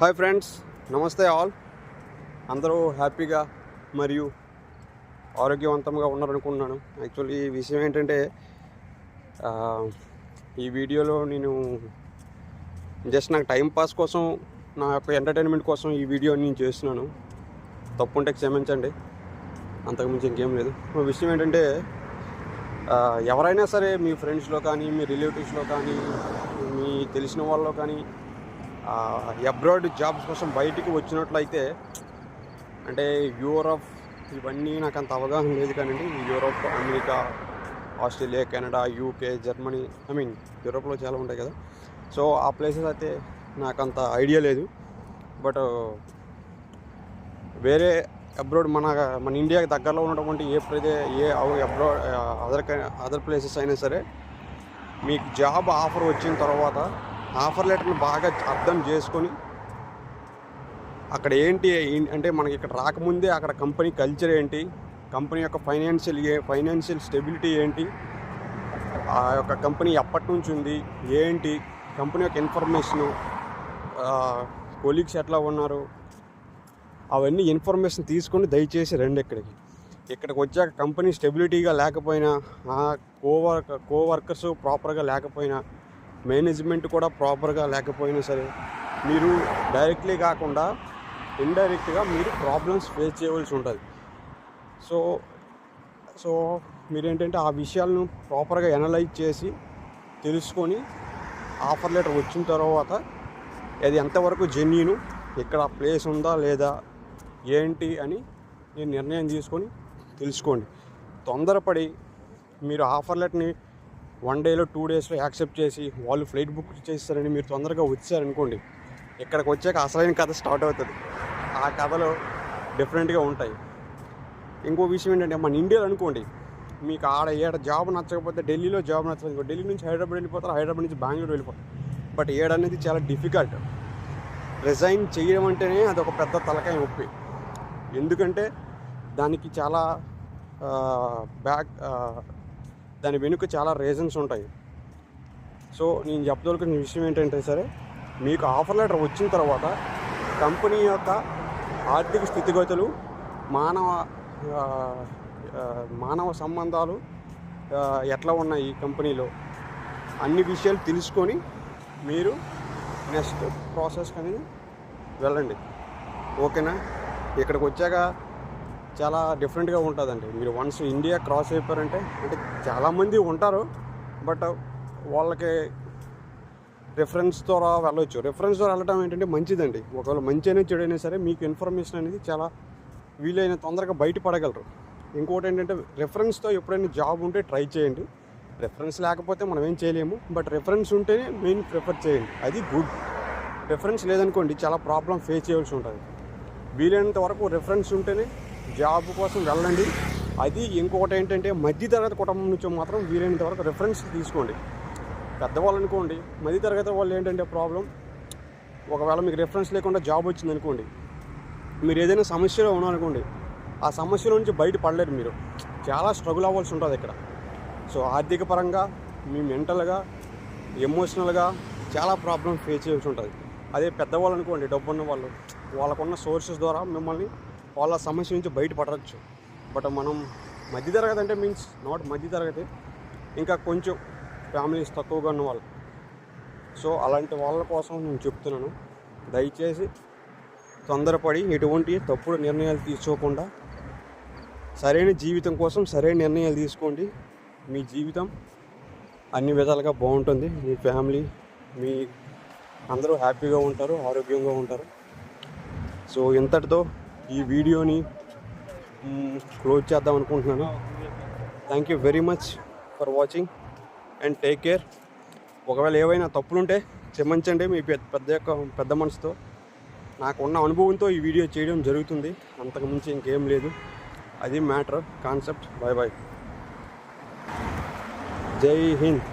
Hi friends నమస్తే all. అందరూ హ్యాపీగా మరియు ఆరోగ్యవంతంగా ఉన్నారనుకుంటున్నాను. యాక్చువల్లీ ఈ విషయం ఏంటంటే ఈ వీడియోలో నేను జస్ట్ నాకు టైం పాస్ కోసం నా యొక్క ఎంటర్టైన్మెంట్ కోసం ఈ వీడియో నేను చేస్తున్నాను. తప్పు ఉంటే క్షమించండి అంతకుమించి ఇంకేం లేదు. విషయం ఏంటంటే ఎవరైనా సరే మీ ఫ్రెండ్స్లో కానీ మీ రిలేటివ్స్లో కానీ మీ తెలిసిన వాళ్ళలో కానీ అబ్రాడ్ జాబ్స్ కోసం బయటికి వచ్చినట్లయితే అంటే యూరప్ ఇవన్నీ నాకు అంత అవగాహన లేదు కానీ Europe America Australia Canada UK Germany I mean యూరోప్లో చాలా ఉంటాయి కదా. సో ఆ ప్లేసెస్ అయితే నాకు అంత ఐడియా లేదు. బట్ వేరే అబ్రాడ్ మన మన ఇండియాకి దగ్గరలో ఉన్నటువంటి ఏ ప్రదే ఏ అబ్రాడ్ అదర్ అదర్ ప్లేసెస్ అయినా సరే మీకు జాబ్ ఆఫర్ వచ్చిన తర్వాత ఆఫర్ లెటర్ని బాగా అర్థం చేసుకొని అక్కడ ఏంటి అంటే మనకి ఇక్కడ రాకముందే అక్కడ కంపెనీ కల్చర్ ఏంటి? కంపెనీ యొక్క ఫైనాన్షియల్ ఏ ఫైనాన్షియల్ స్టెబిలిటీ ఏంటి? ఆ యొక్క కంపెనీ ఎప్పటి నుంచి ఉంది ఏంటి? కంపెనీ యొక్క ఇన్ఫర్మేషను కొలీగ్స్ ఎట్లా ఉన్నారు? అవన్నీ ఇన్ఫర్మేషన్ తీసుకొని దయచేసి రండి ఇక్కడికి. ఇక్కడికి వచ్చాక కంపెనీ స్టెబిలిటీగా లేకపోయినా కోవర్ కోవర్క్ కోవర్కర్స్ ప్రాపర్గా లేకపోయినా మేనేజ్మెంట్ కూడా ప్రాపర్గా లేకపోయినా సరే మీరు డైరెక్ట్లీ కాకుండా ఇండైరెక్ట్గా మీరు ప్రాబ్లమ్స్ ఫేస్ చేయవలసి ఉంటుంది. సో సో మీరేంటంటే ఆ విషయాలను ప్రాపర్గా ఎనలైజ్ చేసి తెలుసుకొని ఆఫర్ లెటర్ వచ్చిన తర్వాత అది ఎంతవరకు జెన్యును ఇక్కడ ప్లేస్ ఉందా లేదా ఏంటి అని నేను నిర్ణయం తీసుకొని తెలుసుకోండి. తొందరపడి మీరు ఆఫర్ లెటర్ని వన్ డేలో టూ డేస్లో యాక్సెప్ట్ చేసి వాళ్ళు ఫ్లైట్ బుక్ చేస్తారని మీరు తొందరగా వచ్చారనుకోండి ఇక్కడికి వచ్చాక అసలైన కథ స్టార్ట్ అవుతుంది. ఆ కథలో డిఫరెంట్గా ఉంటాయి. ఇంకో విషయం ఏంటంటే మన ఇండియాలో అనుకోండి మీకు ఆడ ఏడ జాబ్ నచ్చకపోతే ఢిల్లీలో జాబ్ నచ్చకపోతే ఢిల్లీ నుంచి హైదరాబాద్ వెళ్ళిపోతారు హైదరాబాద్ నుంచి బెంగళూరు వెళ్ళిపోతారు. బట్ ఏడ అనేది చాలా డిఫికల్ట్. రిజైన్ చేయడం అంటేనే అది ఒక పెద్ద తలకాయ నొప్పి. ఎందుకంటే దానికి చాలా బ్యాక్ దాని వెనుక చాలా రీజన్స్ ఉంటాయి. సో నేను చెప్పదలుకున్న విషయం ఏంటంటే సరే మీకు ఆఫర్ లెటర్ వచ్చిన తర్వాత కంపెనీ యొక్క ఆర్థిక స్థితిగతులు మానవ మానవ సంబంధాలు ఎట్లా ఉన్నాయి ఈ కంపెనీలో అన్ని విషయాలు తెలుసుకొని మీరు నెక్స్ట్ ప్రాసెస్ అనేది వెళ్ళండి. ఓకేనా ఇక్కడికి వచ్చాక చాలా డిఫరెంట్గా ఉంటుందండి. మీరు వన్స్ ఇండియా క్రాస్ అయిపోయారంటే అంటే చాలామంది ఉంటారు బట్ వాళ్ళకి రిఫరెన్స్ ద్వారా వెళ్ళొచ్చు. రిఫరెన్స్ ద్వారా వెళ్ళడం ఏంటంటే మంచిదండి. ఒకవేళ మంచి అయినా చెడు అయినా సరే మీకు ఇన్ఫర్మేషన్ అనేది చాలా వీలైన తొందరగా బయటపడగలరు. ఇంకోటి ఏంటంటే రెఫరెన్స్తో ఎప్పుడైనా జాబ్ ఉంటే ట్రై చేయండి. రెఫరెన్స్ లేకపోతే మనం ఏం చేయలేము. బట్ రెఫరెన్స్ ఉంటేనే మెయిన్ ప్రిఫర్ చేయండి. అది గుడ్ రెఫరెన్స్ లేదనుకోండి చాలా ప్రాబ్లం ఫేస్ చేయాల్సి ఉంటుంది. వీలైనంత వరకు రెఫరెన్స్ ఉంటేనే జాబ్ కోసం వెళ్ళండి. అది ఇంకొకటి ఏంటంటే మధ్యతరగతి కుటుంబం నుంచి మాత్రం వీలైనంత వరకు రెఫరెన్స్ తీసుకోండి. పెద్దవాళ్ళు అనుకోండి మధ్యతరగతి వాళ్ళు ఏంటంటే ప్రాబ్లం ఒకవేళ మీకు రెఫరెన్స్ లేకుండా జాబ్ వచ్చింది అనుకోండి మీరు ఏదైనా సమస్యలో ఉన్నారనుకోండి ఆ సమస్యలో నుంచి బయట పడలేరు మీరు. చాలా స్ట్రగుల్ అవ్వాల్సి ఉంటుంది ఇక్కడ. సో ఆర్థిక పరంగా మీ మెంటల్గా ఎమోషనల్గా చాలా ప్రాబ్లం ఫేస్ చేయాల్సి ఉంటుంది. అదే పెద్దవాళ్ళు అనుకోండి డబ్బున్న వాళ్ళు వాళ్ళకున్న సోర్సెస్ ద్వారా మిమ్మల్ని వాళ్ళ సమస్య నుంచి బయటపడవచ్చు బట్ మనం మధ్య తరగతి అంటే మీన్స్ నాట్ మధ్యతరగతి ఇంకా కొంచెం ఫ్యామిలీస్ తక్కువగా ఉన్న వాళ్ళు. సో అలాంటి వాళ్ళ కోసం నేను చెప్తున్నాను. దయచేసి తొందరపడి ఎటువంటి తప్పుడు నిర్ణయాలు తీసుకోకుండా సరైన జీవితం కోసం సరైన నిర్ణయాలు తీసుకోండి. మీ జీవితం అన్ని విధాలుగా బాగుంటుంది. మీ ఫ్యామిలీ మీ అందరూ హ్యాపీగా ఉంటారు ఆరోగ్యంగా ఉంటారు. సో ఇంతటితో ఈ వీడియోని క్లోజ్ చేద్దాం అనుకుంటున్నాను. Thank you very much for watching and take care ఒకవేళ ఏవైనా తప్పులుంటే క్షమించండి మీ పెద్ద పెద్ద యొక్క పెద్ద మనసుతో. నాకు ఉన్న అనుభవంతో ఈ వీడియో చేయడం జరుగుతుంది. అంతకుమించి ఇంకేం లేదు. అది మ్యాటర్ కాన్సెప్ట్. బాయ్ బాయ్ జై హింద్.